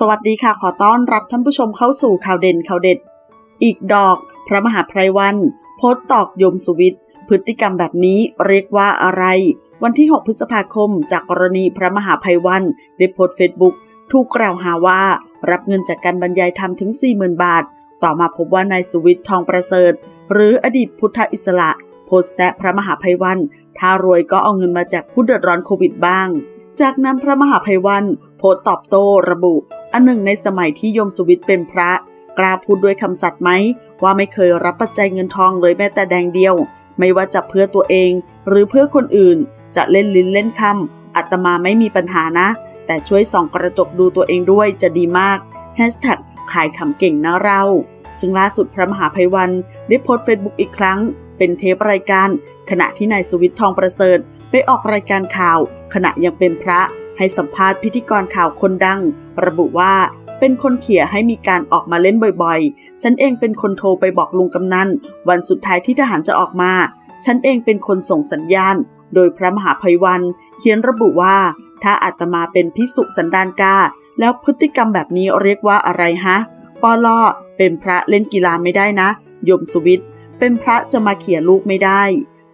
สวัสดีค่ะขอต้อนรับท่านผู้ชมเข้าสู่ข่าวเด่นข่าวเด็ด อีกดอก พระมหาไพรวัน โพสตอกยมสุวิทย์พฤติกรรมแบบนี้เรียกว่าอะไร วันที่ 6 พฤษภาคม จากกรณีพระมหาไพรวันได้โพสเฟซบุ๊กถูกกล่าวหาว่า รับเงินจากการบรรยายธรรมถึง 40,000 บาท ต่อมาพบว่านายสุวิทย์ทองประเสริฐ หรืออดีตพุทธอิสระ โพสแซะพระมหาไพวันถ้ารวยก็เอาเงินมาจากผู้เดือดร้อนโควิดบ้าง จากนั้นพระมหาไพวันโพสตอบโต้ระบุ อันหนึ่งในสมัยที่โยมสุวิทย์เป็นพระ กล้าพูดด้วยคำสัตย์ไหม ว่าไม่เคยรับปัจจัยเงินทองเลยแม้แต่แดงเดียว ไม่ว่าจะเพื่อตัวเอง หรือเพื่อคนอื่น จะเล่นลิ้นเล่นคำอัตมาไม่มีปัญหานะ แต่ช่วยส่องกระจกดูตัวเองด้วยจะดีมากแฮชแท็กขายขำเก่งนะเรา ซึ่งล่าสุดพระมหาภัยวันได้โพสเฟซบุ๊กอีกครั้ง เป็นเทปรายการ ขณะที่นายสวิททองประเสริฐไปออกรายการข่าว ขณะยังเป็นพระให้สัมภาษณ์พิธีกรข่าวคนดัง ระบุว่าเป็นคนเขี่ยให้มีการออกมาเล่นบ่อยๆ ฉันเองเป็นคนโทรไปบอกลุงกำนันวันสุดท้ายที่ทหารจะออกมา ฉันเองเป็นคนส่งสัญญาณ โดยพระมหาภัยวัน เขียนระบุว่า ถ้าอาตมาเป็นพิสุสันดานกาแล้วพฤติกรรมแบบนี้เรียกว่าอะไรฮะปอลอเป็นพระเล่นกีฬาไม่ได้นะ ยมสุวิทย์เป็นพระจะมาเขี่ยลูกไม่ได้